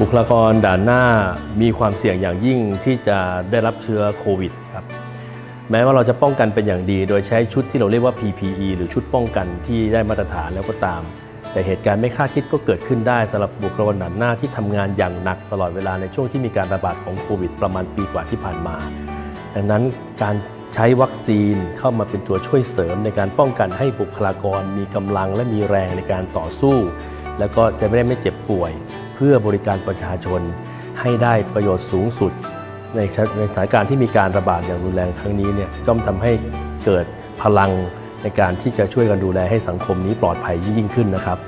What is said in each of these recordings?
บุคลากรด่านหน้ามีความเสี่ยงอย่างยิ่งที่จะได้รับเชื้อโควิดครับแม้ว่าเราจะป้องกันเป็นอย่างดี โดยใช้ชุดที่เราเรียกว่า PPE หรือชุดป้องกันที่ได้มาตรฐานแล้วก็ตาม แต่เหตุการณ์ไม่คาดคิดก็เกิดขึ้นได้สำหรับบุคลากรด่านหน้าที่ทำงานอย่างหนักตลอดเวลาในช่วงที่มีการระบาดของโควิด ประมาณปีกว่าที่ผ่านมา ดังนั้นการใช้วัคซีนเข้ามาเป็นตัวช่วยเสริมในการป้องกันให้บุคลากรมีกำลังและมีแรงในการต่อสู้ แล้วก็จะไม่ได้ไม่เจ็บป่วย เพื่อบริการประชาชน ให้ได้ประโยชน์สูงสุด ในสถในสถานการณ์ที่มีการระบาดอย่างรุนแรงครั้งนี้เนี่ยย่อมทำให้เกิดพลังในการที่จะช่วยกันดูแลให้สังคมนี้ปลอดภัยยิ่งขึ้นนะครับ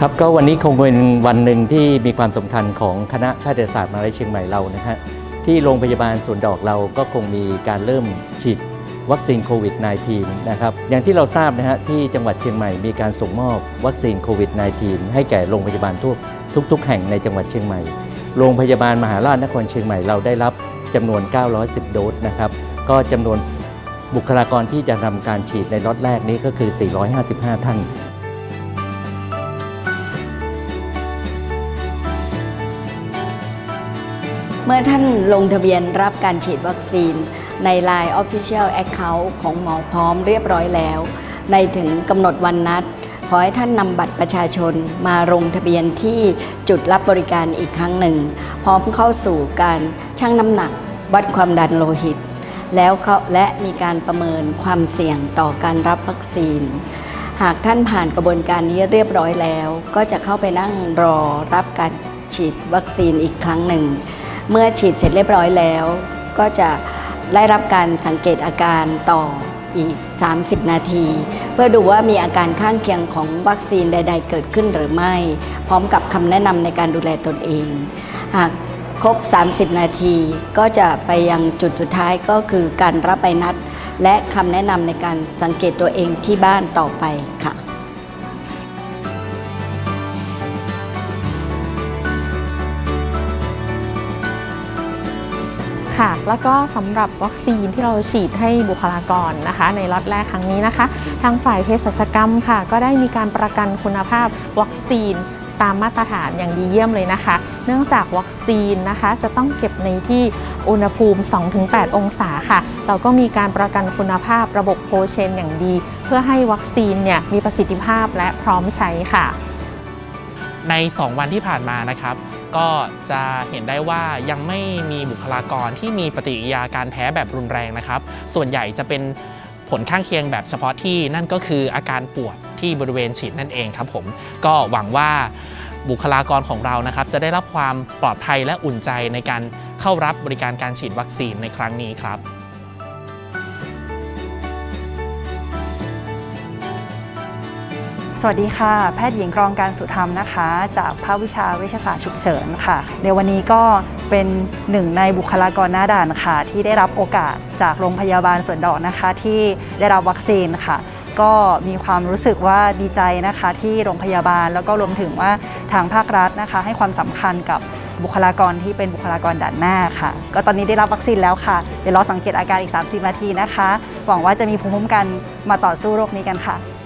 ครับก็วันนี้คงเป็นวันหนึ่งที่มีความสำคัญของคณะแพทยศาสตร์มหาวิทยาลัยเชียงใหม่เรานะฮะที่โรงพยาบาลสวนดอกเราก็คงมีการเริ่มฉีด วัคซีนโควิด -19 นะครับอย่างที่เราทราบนะฮะที่จังหวัดเชียงใหม่มีการส่งมอบวัคซีนโควิด -19 ให้แก่โรงพยาบาลทุกทุกๆ แห่งในจังหวัดเชียงใหม่ โรงพยาบาลมหาราชนครเชียงใหม่เราได้รับจำนวน 910 โดสนะครับก็จำนวนบุคลากรที่จะทำการฉีดในล็อตแรกนี้ก็คือ 455 ท่าน เมื่อท่านลงทะเบียนรับการฉีดวัคซีน ใน Line Official Account ของหมอพร้อมเรียบร้อยแล้ว ในถึงกำหนดวันนัด ขอให้ท่านนำบัตรประชาชนมาลงทะเบียนที่จุดรับบริการอีกครั้งหนึ่ง พร้อมเข้าสู่การชั่งน้ำหนัก วัดความดันโลหิต แล้วเขาและมีการประเมินความเสี่ยงต่อการรับวัคซีนหากท่านผ่านกระบวนการนี้เรียบร้อยแล้ว ก็จะเข้าไปนั่งรอรับการฉีดวัคซีนอีกครั้งหนึ่ง เมื่อฉีดเสร็จเรียบร้อยแล้ว ก็จะได้รับการสังเกตอาการต่ออีก 30 นาที เพื่อดูว่ามีอาการข้างเคียงของวัคซีนใด ๆ เกิดขึ้นหรือไม่ พร้อมกับคำแนะนำในการดูแลตนเอง หากครบ 30 นาที ก็จะไปยังจุดสุดท้ายก็คือการรับใบนัด และคำแนะนำในการสังเกตตัวเองที่บ้านต่อไปค่ะ ค่ะ แล้วก็สำหรับวัคซีนที่เราฉีดให้บุคลากรนะคะ ในล็อตแรกครั้งนี้นะคะ ทางฝ่ายเภสัชกรรมค่ะ ก็ได้มีการประกันคุณภาพวัคซีนตามมาตรฐานอย่างดีเยี่ยมเลยนะคะ เนื่องจากวัคซีนนะคะจะต้องเก็บในที่อุณหภูมิ 2-8 องศาค่ะ เราก็มีการประกันคุณภาพระบบโคเชนอย่างดี เพื่อให้วัคซีนเนี่ยมีประสิทธิภาพและพร้อมใช้ค่ะ ใน 2 วันที่ผ่านมานะครับ ก็จะเห็นได้ว่ายังไม่มีบุคลากรที่มีปฏิกิริยาการแพ้แบบรุนแรงนะครับ ส่วนใหญ่จะเป็นผลข้างเคียงแบบเฉพาะที่นั่นก็คืออาการปวดที่บริเวณฉีดนั่นเองครับผมก็หวังว่าบุคลากรของเรานะครับ จะได้รับความปลอดภัยและอุ่นใจในการเข้ารับบริการการฉีดวัคซีนในครั้งนี้ครับ สวัสดีค่ะ แพทย์หญิงกรองการสุธรรมนะคะ จากภาควิชาเวชศาสตร์ฉุกเฉินค่ะ ในวันนี้ก็เป็นหนึ่งในบุคลากรหน้าด่านค่ะ ที่ได้รับโอกาสจากโรงพยาบาลสวนดอกนะคะ ที่ได้รับวัคซีนค่ะ ก็มีความรู้สึกว่าดีใจนะคะที่โรงพยาบาลแล้วก็รวมถึงว่าทางภาครัฐนะคะ ให้ความสำคัญกับบุคลากรที่เป็นบุคลากรด่านหน้าค่ะ ก็ตอนนี้ได้รับวัคซีนแล้วค่ะ เดี๋ยวรอสังเกตอาการอีก 30 นาทีนะคะ หวังว่าจะมีภูมิคุ้มกันมาต่อสู้โรคนี้กันค่ะ